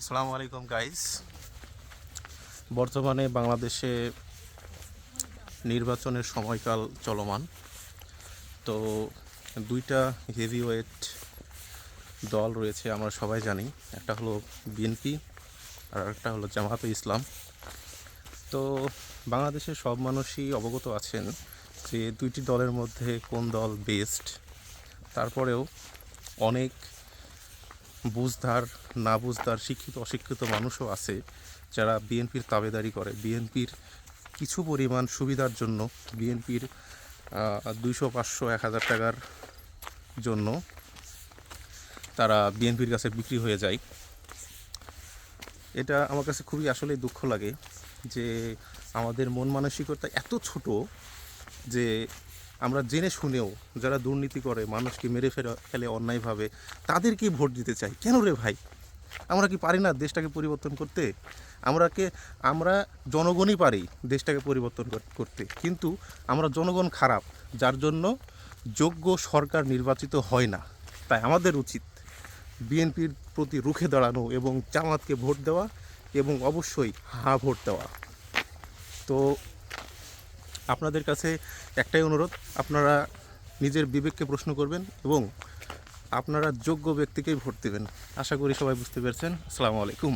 আসসালামু আলাইকুম গাইস বর্তমানে বাংলাদেশে নির্বাচনের সময়কাল চলমান। তো দুইটা হেভিওয়েট দল রয়েছে, আমরা সবাই জানি। একটা হলো বিএনপি আর একটা হলো জামাতে ইসলাম। তো বাংলাদেশের সব মানুষই অবগত আছেন যে দুইটি দলের মধ্যে কোন দল বেস্ট তারপরেও অনেক বুঝদার, না বুঝদার, শিক্ষিত, অশিক্ষিত মানুষও আছে যারা বিএনপির তাবেদারি করে। বিএনপির কিছু পরিমাণ সুবিধার জন্য, বিএনপির দুইশো পাঁচশো এক হাজার টাকার জন্য তারা বিএনপির কাছে বিক্রি হয়ে যায়। এটা আমার কাছে খুবই আসলে দুঃখ লাগে যে আমাদের মন মানসিকতা এত ছোট যে আমরা জেনে শুনেও যারা দুর্নীতি করে, মানুষকে মেরে ফেরা ফেলে অন্যায়ভাবে, তাদেরকে ভোট দিতে চাই। কেন রে ভাই? আমরা কি পারি না দেশটাকে পরিবর্তন করতে? আমরাকে আমরা জনগণই পারি দেশটাকে পরিবর্তন করতে। কিন্তু আমরা জনগণ খারাপ, যার জন্য যোগ্য সরকার নির্বাচিত হয় না। তাই আমাদের উচিত বিএনপির প্রতি রুখে দাঁড়ানো এবং জামাতকে ভোট দেওয়া এবং অবশ্যই হা ভোট দেওয়া। তো আপনাদের কাছে একটাই অনুরোধ, আপনারা নিজের বিবেককে প্রশ্ন করবেন এবং আপনারা যোগ্য ব্যক্তিকেই ভোট দেবেন। আশা করি সবাই বুঝতে পেরেছেন। আসসালামু আলাইকুম।